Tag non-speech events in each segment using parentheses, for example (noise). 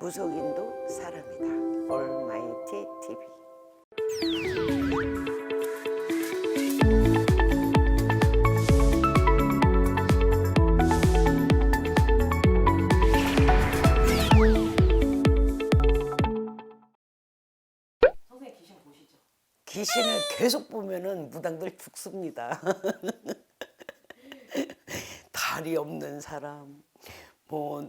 무속인도 사람이다. 얼마이티 TV. 귀신을 계속 보면은 무당들 죽습니다. (laughs) 다리 없는 사람, 뭐,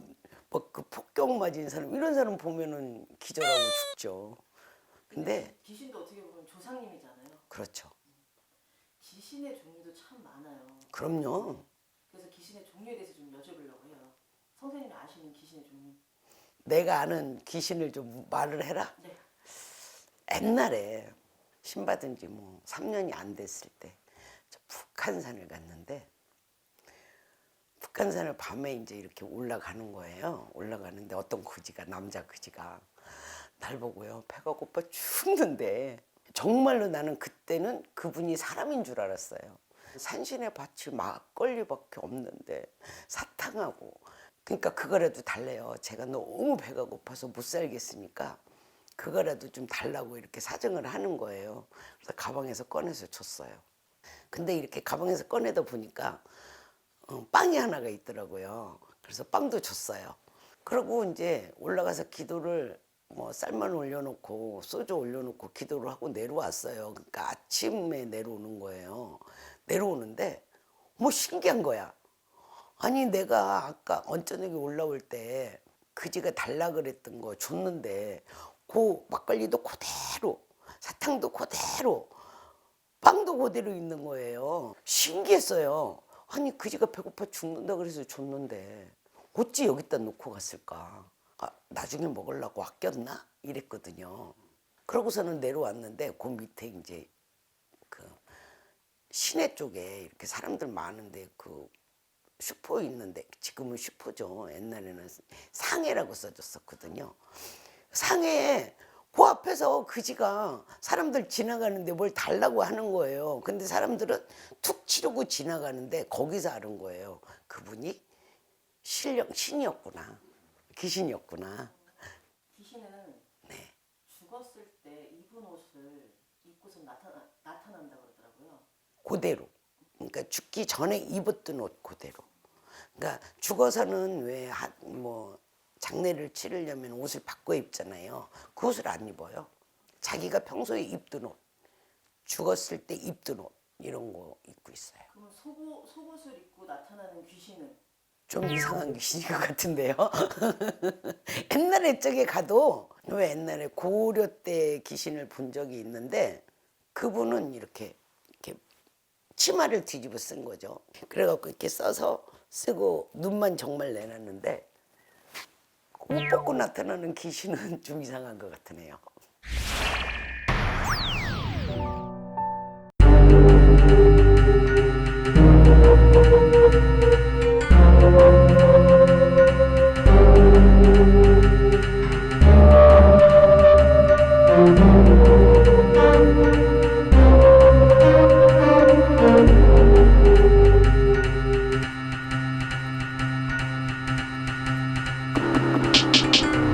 뭐그 폭격 맞은 사람 이런 사람 보면은 기절하고 죽죠. 근데 귀신도 어떻게 보면 조상님이잖아요. 그렇죠. 귀신의 종류도 참 많아요. 그럼요. 그래서 귀신의 종류에 대해서 좀 여쭤보려고 해요. 선생님이 아시는 귀신의 종류. 내가 아는 귀신을 좀 말을 해라. 네. 옛날에 신받은 지 뭐 3년이 안 됐을 때 저 북한산을 갔는데 북한산을 밤에 이제 이렇게 올라가는 거예요. 올라가는데 어떤 그지가 남자 그지가 날 보고요. 배가 고파 죽는데 정말로 나는 그때는 그분이 사람인 줄 알았어요. 산신의 밭이 막걸리밖에 없는데 사탕하고 그러니까 그거라도 달래요. 제가 너무 배가 고파서 못 살겠으니까 그거라도 좀 달라고 이렇게 사정을 하는 거예요. 그래서 가방에서 꺼내서 줬어요. 근데 이렇게 가방에서 꺼내다 보니까 어, 빵이 하나가 있더라고요. 그래서 빵도 줬어요. 그러고 이제 올라가서 기도를 뭐 쌀만 올려놓고 소주 올려놓고 기도를 하고 내려왔어요. 그러니까 아침에 내려오는 거예요. 내려오는데 뭐 신기한 거야. 아니 내가 아까 언저녁에 올라올 때 그지가 달라 그랬던 거 줬는데 그 막걸리도 그대로 사탕도 그대로 빵도 그대로 있는 거예요. 신기했어요. 아니 그지가 배고파 죽는다 그래서 줬는데 어찌 여기다 놓고 갔을까? 아, 나중에 먹으려고 아꼈나? 이랬거든요. 그러고서는 내려왔는데 그 밑에 이제 그 시내 쪽에 이렇게 사람들 많은데 그 슈퍼 있는데 지금은 슈퍼죠. 옛날에는 상해라고 써졌었거든요. 상해에 그 앞에서 그지가 사람들 지나가는데 뭘 달라고 하는 거예요. 근데 사람들은 툭 치르고 지나가는데 거기서 아는 거예요. 그분이 신령 신이었구나. 귀신이었구나. 귀신은 네. 죽었을 때 입은 옷을 입고서 나타나, 나타난다 그러더라고요. 그대로. 그러니까 죽기 전에 입었던 옷 그대로. 그러니까 죽어서는 왜 뭐 장례를 치르려면 옷을 바꿔 입잖아요. 그 옷을 안 입어요. 자기가 평소에 입던 옷, 죽었을 때 입던 옷 이런 거 입고 있어요. 그러면 속옷, 속옷을 입고 나타나는 귀신은 좀 이상한 귀신인 것 같은데요. (laughs) 옛날에 쪽에 가도 왜 옛날에 고려 때 귀신을 본 적이 있는데 그분은 이렇게 이렇게 치마를 뒤집어 쓴 거죠. 그래갖고 이렇게 써서 쓰고 눈만 정말 내놨는데 옷 벗고 나타나는 귀신은 (laughs) 좀 이상한 것 같으네요. Bye.